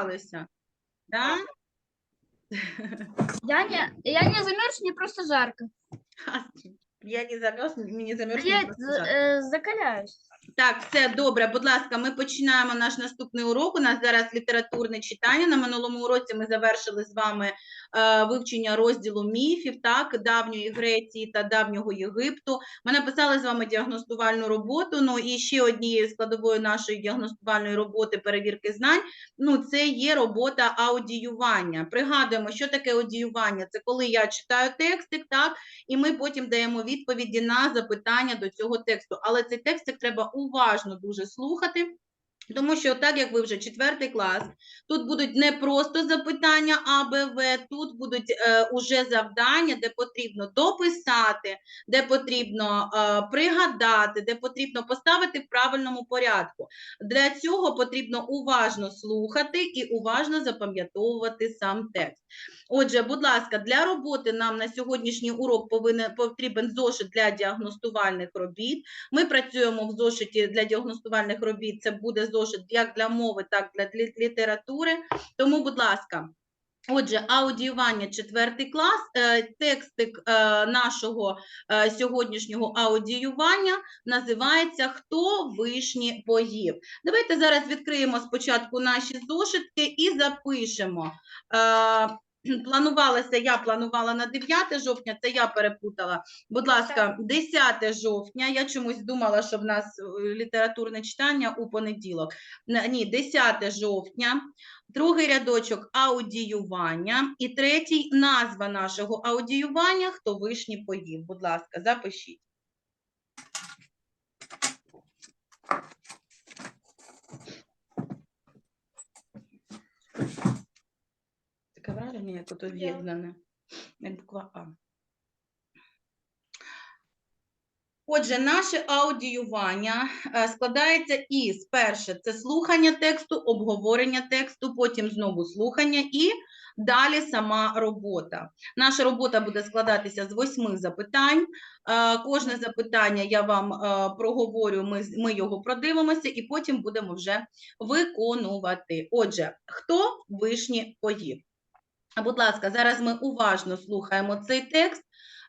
замерзалися. Да? Я не, я не замерз, мне просто жарко. Я не замерз, мені замерз. Я мені просто жарко. э, закаляюсь. Так, все добре. Будь ласка, ми починаємо наш наступний урок. У нас зараз літературне читання. На минулому уроці ми завершили з вами е, вивчення розділу міфів, так, давньої Греції та давнього Єгипту. Ми написали з вами діагностувальну роботу. Ну і ще однією складовою нашої діагностувальної роботи перевірки знань. Ну, це є робота аудіювання. Пригадуємо, що таке аудіювання. Це коли я читаю текстик, так, і ми потім даємо відповіді на запитання до цього тексту. Але цей текстик треба уважно дуже слухати. Тому що, так як ви вже четвертий клас, тут будуть не просто запитання А, Б, В, тут будуть е, уже завдання, де потрібно дописати, де потрібно е, пригадати, де потрібно поставити в правильному порядку. Для цього потрібно уважно слухати і уважно запам'ятовувати сам текст. Отже, будь ласка, для роботи нам на сьогоднішній урок повинен потрібен зошит для діагностувальних робіт. Ми працюємо в зошиті для діагностувальних робіт. Це буде зошит як для мови, так і для літератури. Тому, будь ласка. Отже, аудіювання четвертий клас, е, текстик е, нашого е, сьогоднішнього аудіювання називається Хто вишні поїв. Давайте зараз відкриємо спочатку наші зошитки і запишемо. Планувалося, я планувала на 9 жовтня, це я перепутала. Будь ласка, 10 жовтня. Я чомусь думала, що в нас е, літературне читання у понеділок. Ні, 10 жовтня. Другий рядочок аудіювання. І третій назва нашого аудіювання Хто вишні поїв. Будь ласка, запишіть. Таке враження, як ото з'єднане. Як буква А. Отже, наше аудіювання е, складається із перше це слухання тексту, обговорення тексту, потім знову слухання і далі сама робота. Наша робота буде складатися з восьми запитань. Е, Кожне запитання я вам е, проговорю, ми, ми його продивимося і потім будемо вже виконувати. Отже, хто вишні поїв? Будь ласка, зараз ми уважно слухаємо цей текст.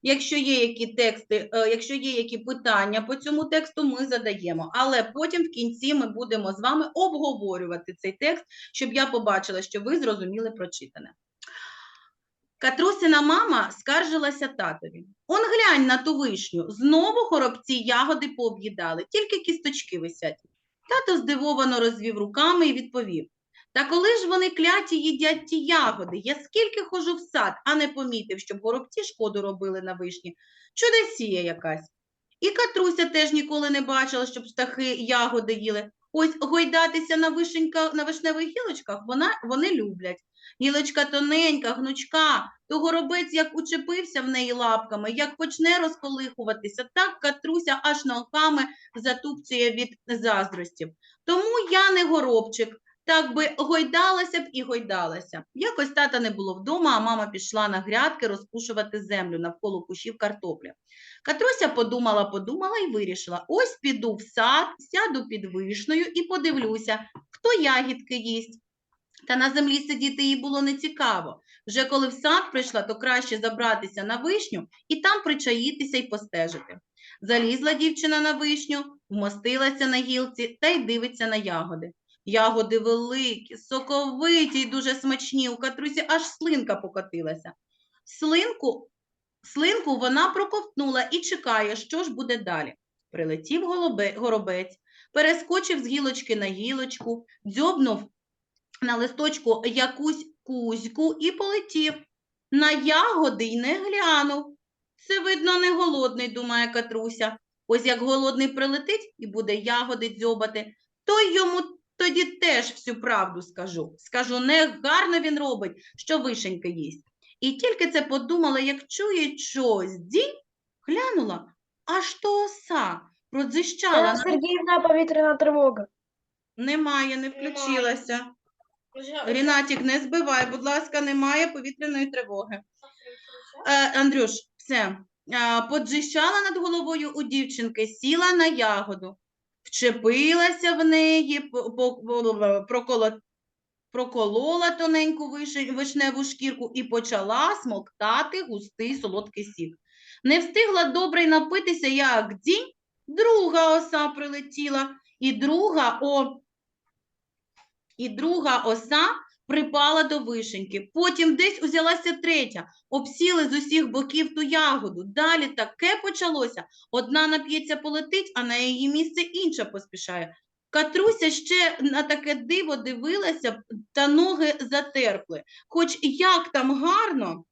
Якщо є які тексти, е, якщо є які питання по цьому тексту, ми задаємо. Але потім в кінці ми будемо з вами обговорювати цей текст, щоб я побачила, що ви зрозуміли прочитане. Катрусина мама скаржилася татові. Он глянь на ту вишню, знову хоробці ягоди пооб'їдали, тільки кісточки висять. Тато здивовано розвів руками і відповів: Та коли ж вони кляті їдять ті ягоди? Я скільки хожу в сад, а не помітив, щоб горобці шкоду робили на вишні. Чудесія якась. І Катруся теж ніколи не бачила, щоб птахи ягоди їли. Ось гойдатися на, вишенька, на вишневих гілочках вона, вони люблять. Гілочка тоненька, гнучка, то горобець як учепився в неї лапками, як почне розколихуватися, так Катруся аж ногами затупцює від заздрості. Тому я не горобчик, так би гойдалася б і гойдалася. Якось тата не було вдома, а мама пішла на грядки розпушувати землю навколо кущів картопля. Катруся подумала, подумала і вирішила: ось піду в сад, сяду під вишнею і подивлюся, хто ягідки їсть. Та на землі сидіти їй було нецікаво. Вже коли в сад прийшла, то краще забратися на вишню і там причаїтися й постежити. Залізла дівчина на вишню, вмостилася на гілці та й дивиться на ягоди. Ягоди великі, соковиті й дуже смачні. У катрусі аж слинка покотилася. Слинку, слинку вона проковтнула і чекає, що ж буде далі. Прилетів голубе, горобець, перескочив з гілочки на гілочку, дзьобнув на листочку якусь кузьку і полетів. На ягоди й не глянув. Це, видно, не голодний, думає Катруся. Ось як голодний прилетить і буде ягоди дзьобати, то йому тоді теж всю правду скажу. Скажу, не гарно він робить, що вишеньки їсть. І тільки це подумала, як чує щось, дінь, глянула, аж то оса продзищала. Сергіївна, повітряна тривога. Немає, не включилася. Рінатік, не збивай, будь ласка, немає повітряної тривоги. Е, Андрюш, все. Е, Поджищала над головою у дівчинки, сіла на ягоду, вчепилася в неї, проколола тоненьку вишневу шкірку і почала смоктати густий солодкий сік. Не встигла добре напитися, як дінь, друга оса прилетіла, і друга о і друга оса припала до вишеньки. Потім десь узялася третя, обсіли з усіх боків ту ягоду. Далі таке почалося. Одна нап'ється полетить, а на її місце інша поспішає. Катруся ще на таке диво дивилася, та ноги затерпли. Хоч як там гарно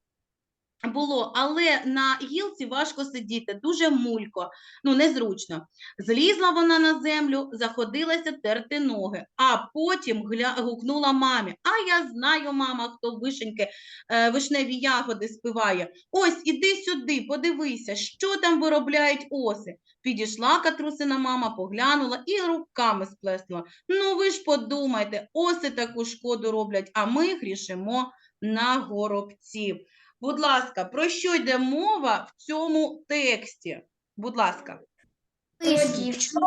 було, але на гілці важко сидіти, дуже мулько, ну незручно. Злізла вона на землю, заходилася терти ноги, а потім гля... гукнула мамі. А я знаю, мама, хто вишеньки, е, вишневі ягоди спиває. Ось, іди сюди, подивися, що там виробляють оси. Підійшла Катрусина мама, поглянула і руками сплеснула. Ну ви ж подумайте, оси таку шкоду роблять, а ми грішимо на горобців. Будь ласка, про що йде мова в цьому тексті? Будь ласка. Про дівчинку.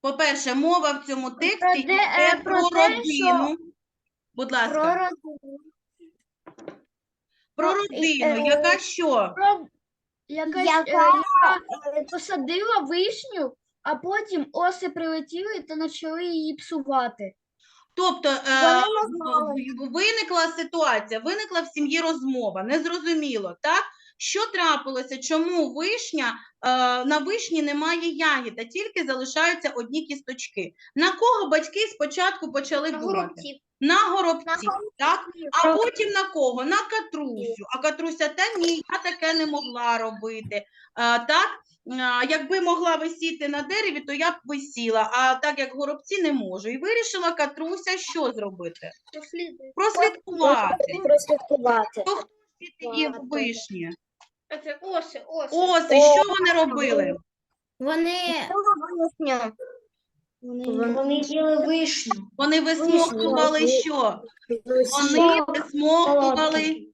По-перше, мова в цьому тексті де- йде е, про родину. Будь ласка, про родину, е, яка що? Якась, е, яка посадила вишню, а потім оси прилетіли та почали її псувати. Тобто е, виникла ситуація, виникла в сім'ї розмова, незрозуміло, так? Що трапилося? Чому вишня, на вишні немає ягід, а тільки залишаються одні кісточки? На кого батьки спочатку почали думати? На горобців, так? А потім на кого? На Катрусю. А Катруся, та ні, я таке не могла робити. А, так, а, якби могла висіти на дереві, то я б висіла, а так як горобці не можу. І вирішила Катруся що зробити? Прослідкувати. Прослідкувати. Хто хто звідти є в вишні? Це оси, оси. Оси, що вони робили? Вони, вони їли вишню. Вони висмоктували що? Вони висмоктували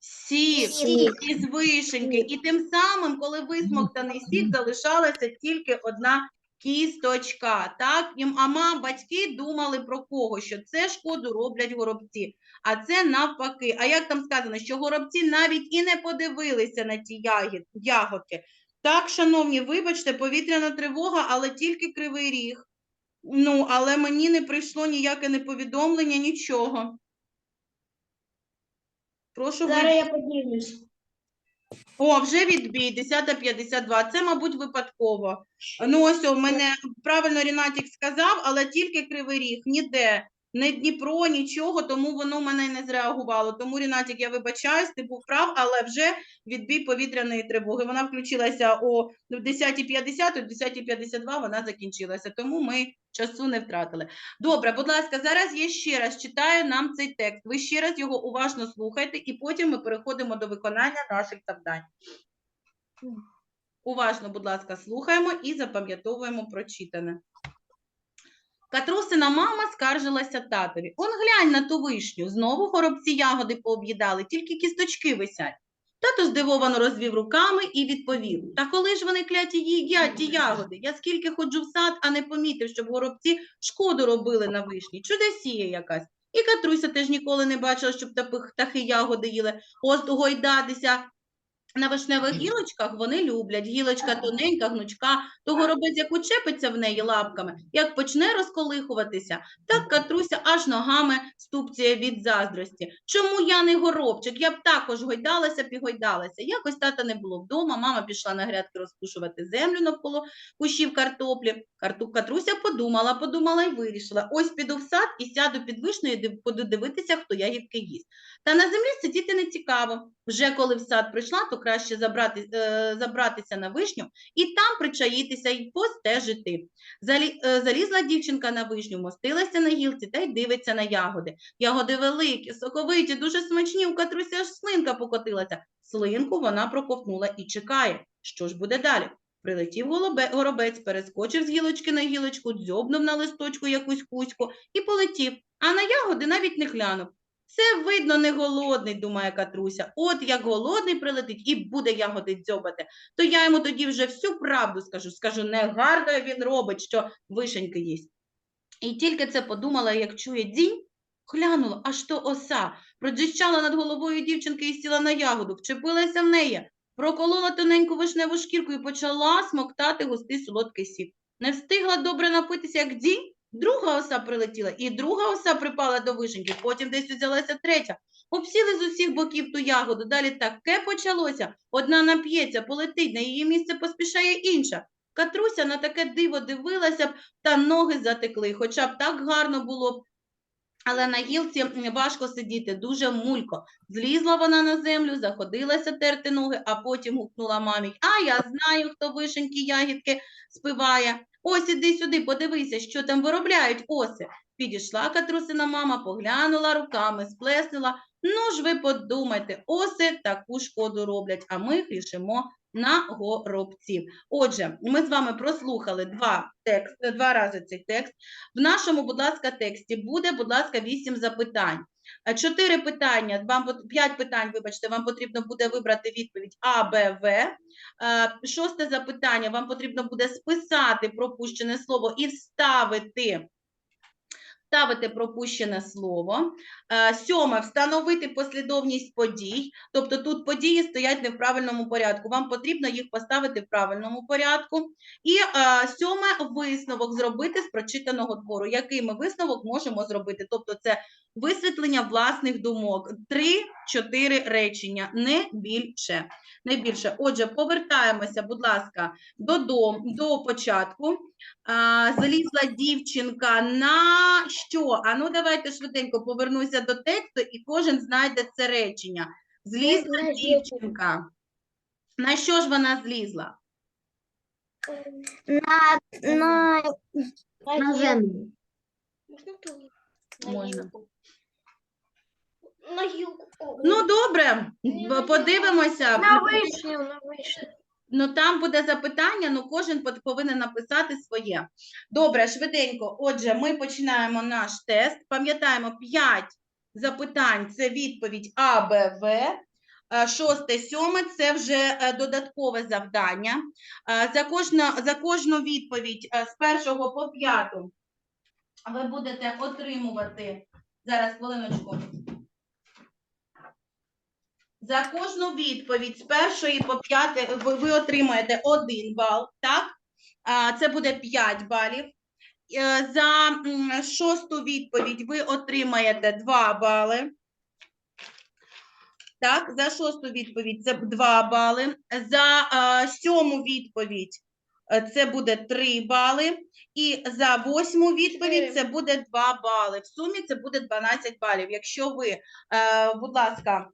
сік Сік. із вишеньки. І тим самим, коли висмоктаний сік, залишалася тільки одна кісточка. Так? Їм, а мам, батьки думали про кого? Що це шкоду роблять горобці. А це навпаки. А як там сказано, що горобці навіть і не подивилися на ті ягодки. Так, шановні, вибачте, повітряна тривога, але тільки кривий ріг. Ну, але мені не прийшло ніяке не повідомлення, нічого. Прошу ви... Зараз я поділюсь. О, вже відбій, 10.52. Це, мабуть, випадково. Ну, ось у мене правильно Рінатік сказав, але тільки Кривий Ріг, ніде, не Дніпро, нічого, тому воно в мене не зреагувало. Тому, Рінатік, я вибачаюсь, ти був прав, але вже відбій повітряної тривоги. Вона включилася о 10.50, о 10.52 вона закінчилася, тому ми часу не втратили. Добре, будь ласка, зараз я ще раз читаю нам цей текст. Ви ще раз його уважно слухайте, і потім ми переходимо до виконання наших завдань. Уважно, будь ласка, слухаємо і запам'ятовуємо прочитане. Катрусина мама скаржилася татові. Он глянь на ту вишню, знову горобці ягоди пооб'їдали, тільки кісточки висять. Тато здивовано розвів руками і відповів: Та коли ж вони кляті їдять ті ягоди? Я скільки ходжу в сад, а не помітив, щоб горобці шкоду робили на вишні. Чудесія якась. І Катруся теж ніколи не бачила, щоб птахи ягоди їли. Ось гойдатися на вишневих гілочках вони люблять. Гілочка тоненька, гнучка, то горобець як учепиться в неї лапками, як почне розколихуватися, так Катруся аж ногами ступцяє від заздрості. Чому я не горобчик? Я б також гойдалася, пігойдалася. Якось тата не було вдома, мама пішла на грядки розпушувати землю навколо кущів картоплі. Катруся подумала, подумала і вирішила. Ось піду в сад і сяду під вишнею, буду дивитися, хто ягідки їсть. Та на землі сидіти не цікаво. Вже коли в сад прийшла, то краще забрати, е, забратися на вишню і там причаїтися і постежити. Залі, е, залізла дівчинка на вишню, мостилася на гілці та й дивиться на ягоди. Ягоди великі, соковиті, дуже смачні, у Катруся аж слинка покотилася. Слинку вона проковтнула і чекає. Що ж буде далі? Прилетів голубе, горобець, перескочив з гілочки на гілочку, дзьобнув на листочку якусь кузьку і полетів, а на ягоди навіть не глянув. Це видно не голодний, думає Катруся. От як голодний прилетить і буде ягоди дзьобати, то я йому тоді вже всю правду скажу. Скажу, негарно він робить, що вишеньки їсть. І тільки це подумала, як чує дінь, глянула, аж то оса, проджищала над головою дівчинки і сіла на ягоду, вчепилася в неї, проколола тоненьку вишневу шкірку і почала смоктати густий солодкий сік. Не встигла добре напитися, як дінь, друга оса прилетіла, і друга оса припала до вишеньки, потім десь узялася третя. Обсіли з усіх боків ту ягоду. Далі таке почалося. Одна нап'ється, полетить, на її місце поспішає інша. Катруся на таке диво дивилася б, та ноги затекли, хоча б так гарно було б. Але на гілці важко сидіти, дуже мулько. Злізла вона на землю, заходилася терти ноги, а потім гукнула мамі. А я знаю, хто вишеньки ягідки спиває. Ось іди сюди, подивися, що там виробляють оси. Підійшла Катрусина мама, поглянула руками, сплеснула. Ну ж ви подумайте, оси таку шкоду роблять, а ми грішимо на горобців. Отже, ми з вами прослухали два тексти, два рази цей текст. В нашому, будь ласка, тексті буде, будь ласка, вісім запитань. Чотири питання, вам п'ять питань, вибачте, вам потрібно буде вибрати відповідь А, Б, В. Е, Шосте запитання, вам потрібно буде списати пропущене слово і вставити. Вставити пропущене слово. Е, Сьоме встановити послідовність подій. Тобто тут події стоять не в правильному порядку. Вам потрібно їх поставити в правильному порядку. І е, сьоме висновок зробити з прочитаного твору. Який ми висновок можемо зробити? Тобто, це висвітлення власних думок. Три-чотири речення, не більше. Не більше. Отже, повертаємося, будь ласка, додому до початку. А, залізла дівчинка на що? А ну давайте швиденько повернуся до тексту, і кожен знайде це речення. Злізла дівчинка. На що ж вона злізла? На, на, На землю. Можна. Ну, добре, подивимося. на вишню, на вишню. Ну, там буде запитання, ну кожен повинен написати своє. Добре, швиденько. Отже, ми починаємо наш тест. Пам'ятаємо 5 запитань це відповідь А, Б, В. Е, Шосте, сьоме це вже е, додаткове завдання. Е, За кожну, за кожну відповідь з першого по п'яту ви будете отримувати. Зараз хвилиночку. За кожну відповідь з першої по п'яте ви, ви отримаєте один бал, так? Це буде 5 балів. Е, За шосту відповідь ви отримаєте 2 бали. Так, за шосту відповідь це 2 бали. За сьому відповідь е, це буде 3 бали. І за восьму відповідь це буде 2 бали. В сумі це буде 12 балів. Якщо ви, е, будь ласка,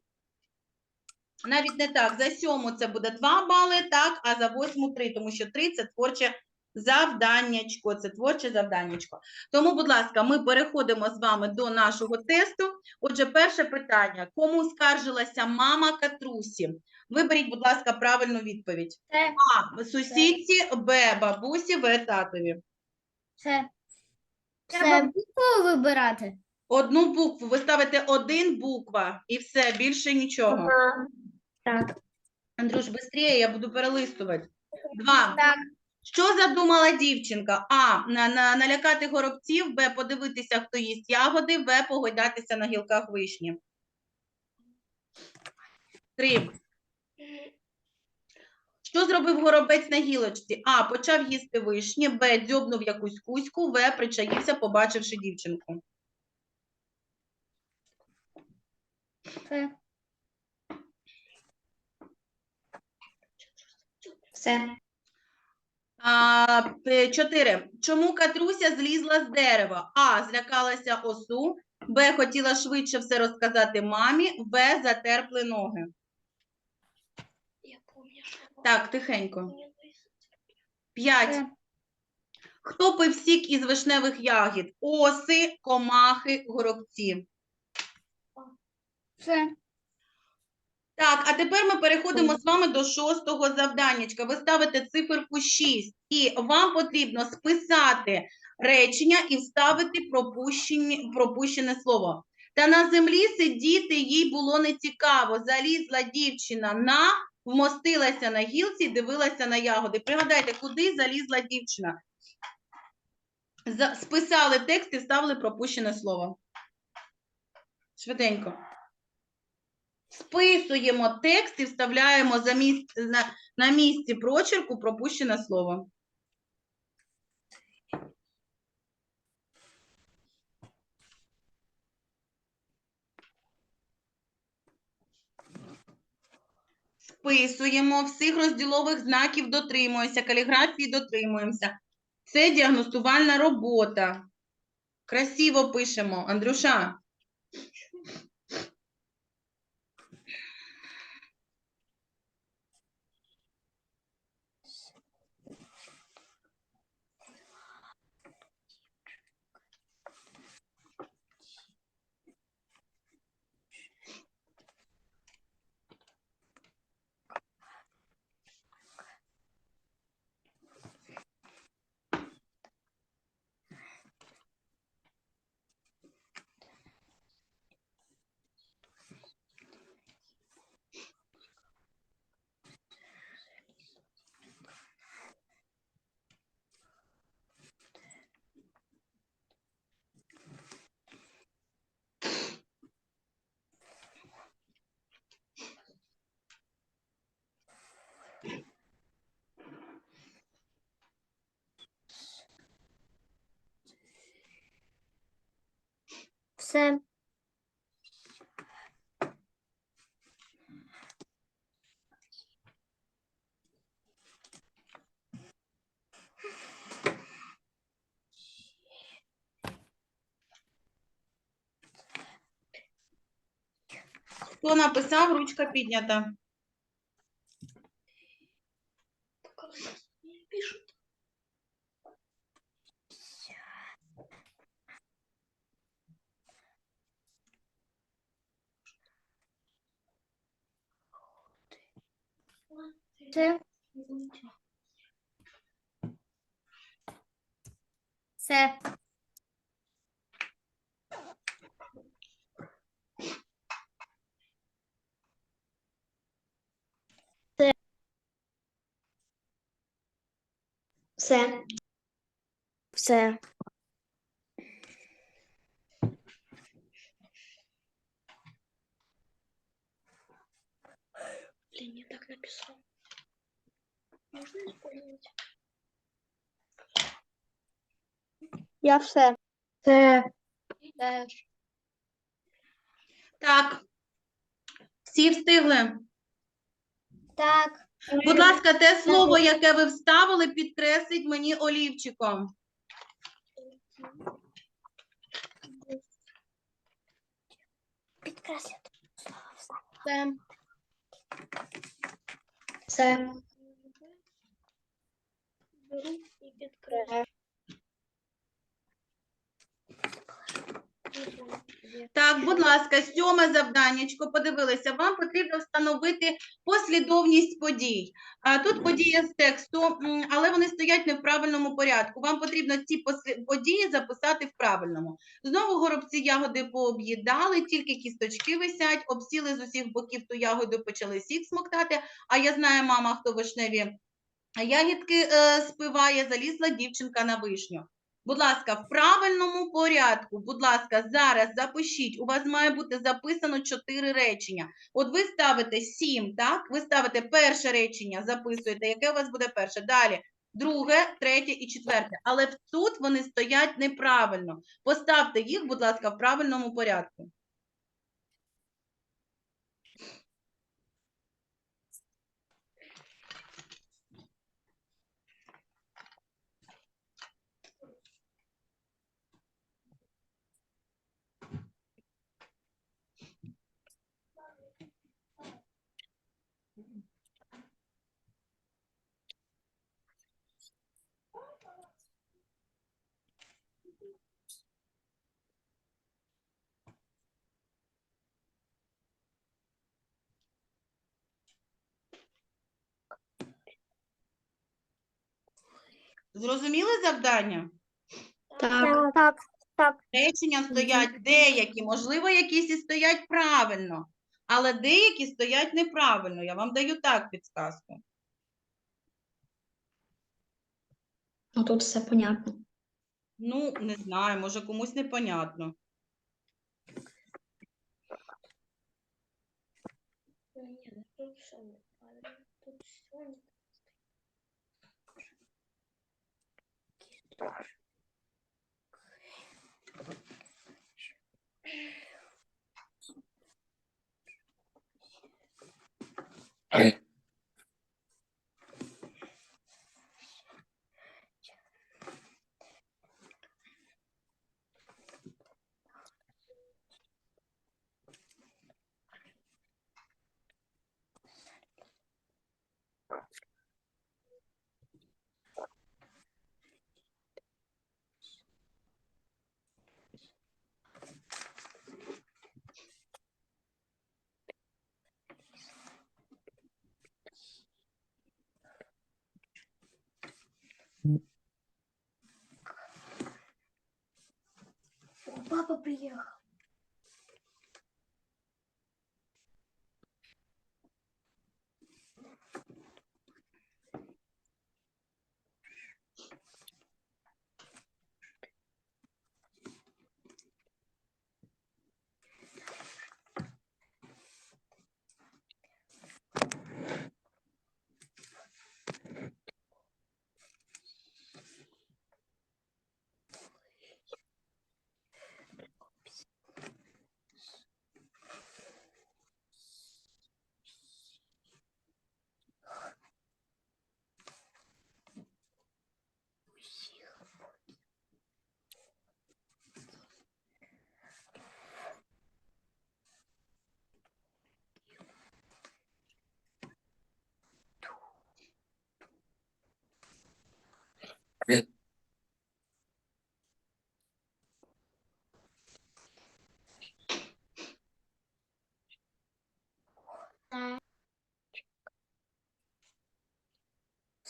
навіть не так, за сьому це буде 2 бали, так, а за восьму 3, тому що 3 це творче завданнячко, це творче завданнячко. Тому, будь ласка, ми переходимо з вами до нашого тесту. Отже, перше питання. Кому скаржилася мама Катрусі? Виберіть, будь ласка, правильну відповідь. Це, А. Сусідці, Б. Бабусі, В. Татові. це. Треба букву вибирати. Одну букву. Ви ставите один буква і все, більше нічого. Так. Андрюш, швидше, я буду перелистувати. Два. Так. Що задумала дівчинка? А. На, на, налякати горобців, Б. Подивитися, хто їсть ягоди, В. Погойдатися на гілках вишні. Три. Що зробив горобець на гілочці? А. Почав їсти вишні, Б. Дзьобнув якусь кузьку, В. Причаївся, побачивши дівчинку. Це. Все. А, чотири. Чому Катруся злізла з дерева? А. Злякалася осу. Б. Хотіла швидше все розказати мамі. В. Затерпли ноги. Так, тихенько. П'ять. Хто пив сік із вишневих ягід? Оси, комахи, горобці. Це. Так, а тепер ми переходимо з вами до шостого завданнячка. Ви ставите циферку 6, і вам потрібно списати речення і вставити пропущене слово. Та на землі сидіти їй було нецікаво. Залізла дівчина на, вмостилася на гілці і дивилася на ягоди. Пригадайте, куди залізла дівчина? Списали текст і вставили пропущене слово. Швиденько. Списуємо текст і вставляємо за місць, на, на місці прочерку пропущене слово. Списуємо всіх розділових знаків, дотримуємося, каліграфії дотримуємося. Це діагностувальна робота. Красиво пишемо, Андрюша. Все. Хто написав, ручка піднята. Все. Все. Все. Блин, не так написал. Можно использовать? Я все. Все. Так. Всі встигли? Так. Будь ласка, те слово, яке ви вставили, підкресліть мені олівчиком. Підкреслити. Все. Все. Беру і підкреслю. Так, будь ласка, сьоме завданнячко. Подивилися, вам потрібно встановити послідовність подій. Тут події з тексту, але вони стоять не в правильному порядку. Вам потрібно ці події записати в правильному. Знову горобці ягоди пооб'їдали, тільки кісточки висять, обсіли з усіх боків ту ягоду, почали сік смоктати. А я знаю, мама, хто вишневі ягідки е, спиває, залізла дівчинка на вишню. Будь ласка, в правильному порядку, будь ласка, зараз запишіть. У вас має бути записано чотири речення. От ви ставите сім, так? Ви ставите перше речення, записуєте, яке у вас буде перше. Далі друге, третє і четверте. Але тут вони стоять неправильно. Поставте їх, будь ласка, в правильному порядку. Зрозуміли завдання? Так. Так. Так. Речення стоять деякі, можливо, якісь і стоять правильно, але деякі стоять неправильно. Я вам даю так підсказку. Ну тут все понятно. Ну, не знаю, може комусь непонятно. Ну тут все неправильно. Тут все неправильно. Hi. Папа приехал.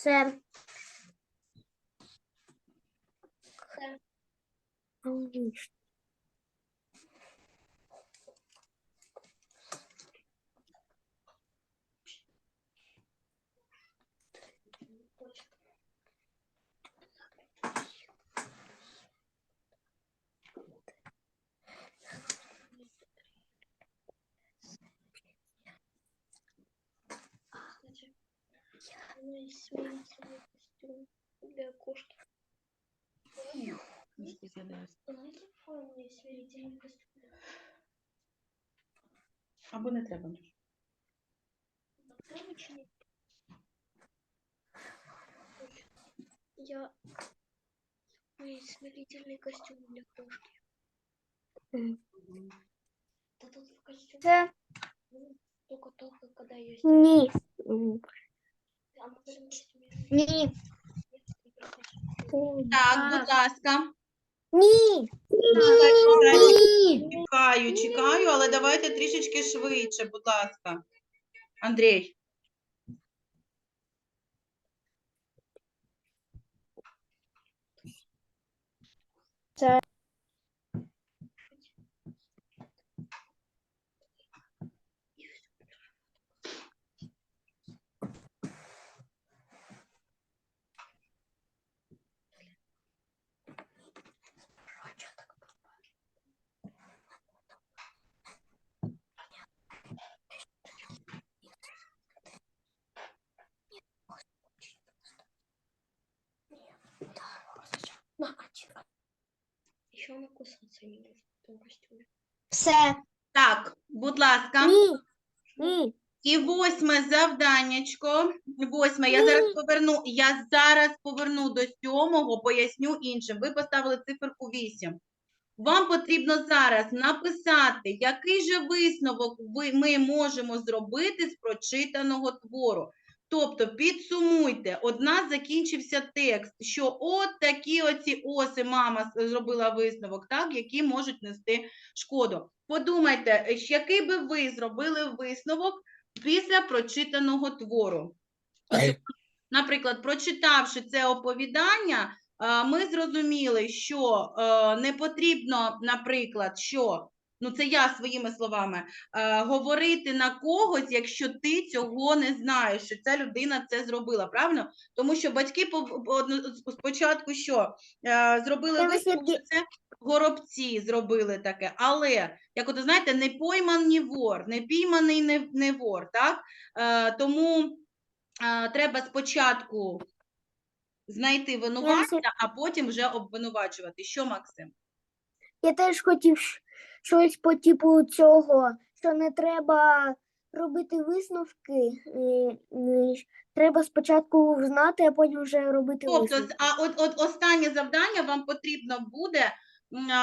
Все. Она для кошки. Або не треба. Я мой смирительный костюм для кошки. Да тут в костюме. Только только когда я Низ. Ні. Так, будь ласка. Ні. Ні. Чекаю, чекаю, але давайте трішечки швидше, будь ласка. Андрій. Еще она кусаться не может в этом костюме. Все. Так, будь ласка. Ні. Ні. І восьме завданнячко. Восьме. Я зараз поверну. Я зараз поверну до сьомого, поясню іншим. Ви поставили циферку 8. Вам потрібно зараз написати, який же висновок ви, ми можемо зробити з прочитаного твору. Тобто підсумуйте, от нас закінчився текст, що от такі оці оси мама зробила висновок, так, які можуть нести шкоду. Подумайте, який би ви зробили висновок після прочитаного твору. Наприклад, прочитавши це оповідання, ми зрозуміли, що е, не потрібно, наприклад, що ну це я своїми словами, е, говорити на когось, якщо ти цього не знаєш, що ця людина це зробила, правильно? Тому що батьки спочатку що е, зробили що це горобці зробили таке, але як от знаєте, не пойманий вор, не пійманий не, не вор, так? Е, тому е, треба спочатку знайти винуватця, а потім вже обвинувачувати. Що, Максим? Я теж хотів щось по типу цього, що не треба робити висновки. е, е, Треба спочатку знати, а потім вже робити Тобто, висновки. а от, от останнє завдання вам потрібно буде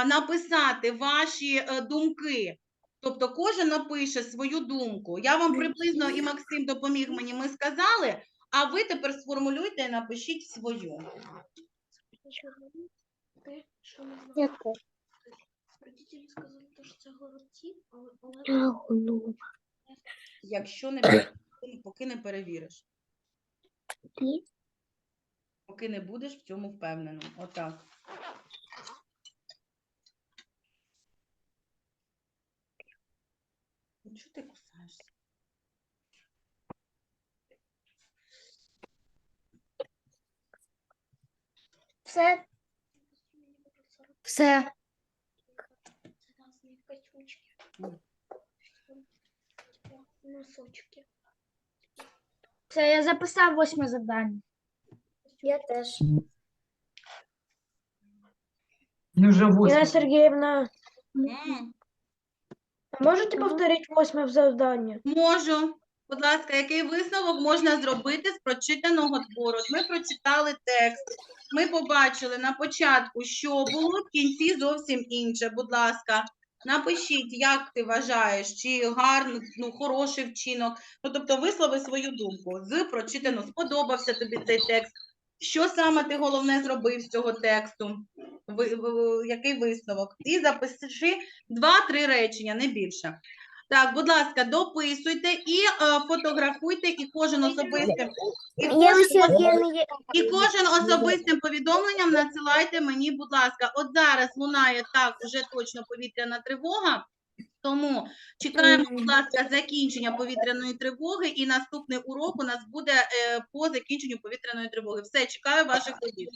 написати ваші е, думки. Тобто кожен напише свою думку. Я вам приблизно і Максим допоміг мені, ми сказали, а ви тепер сформулюйте і напишіть свою. Яке? Ну, Якщо не пере- поки не перевіриш. Поки не будеш в цьому впевнений. Отак. Ну, Чого ти кусаєшся? все. Все. Носочки. Все, я записав восьме завдання. Я теж. Ну, вже восьме. Ірина Сергіївна, М, можете повторити восьме завдання? Можу. Будь ласка, який висновок можна зробити з прочитаного твору? Ми прочитали текст. Ми побачили на початку, що було в кінці зовсім інше. Будь ласка, напишіть, як ти вважаєш, чи гарний, ну, хороший вчинок. Ну, тобто вислови свою думку з прочитано, Сподобався тобі цей текст. Що саме ти головне зробив з цього тексту? Ви, ви- який висновок? І запиши два-три речення, не більше. Так, будь ласка, дописуйте і е, фотографуйте, і кожен особистим, і кожен, і кожен особистим повідомленням надсилайте мені, будь ласка. От зараз лунає так уже точно повітряна тривога. Тому чекаємо, будь ласка, закінчення повітряної тривоги, і наступний урок у нас буде е, по закінченню повітряної тривоги. Все, чекаю ваших подій.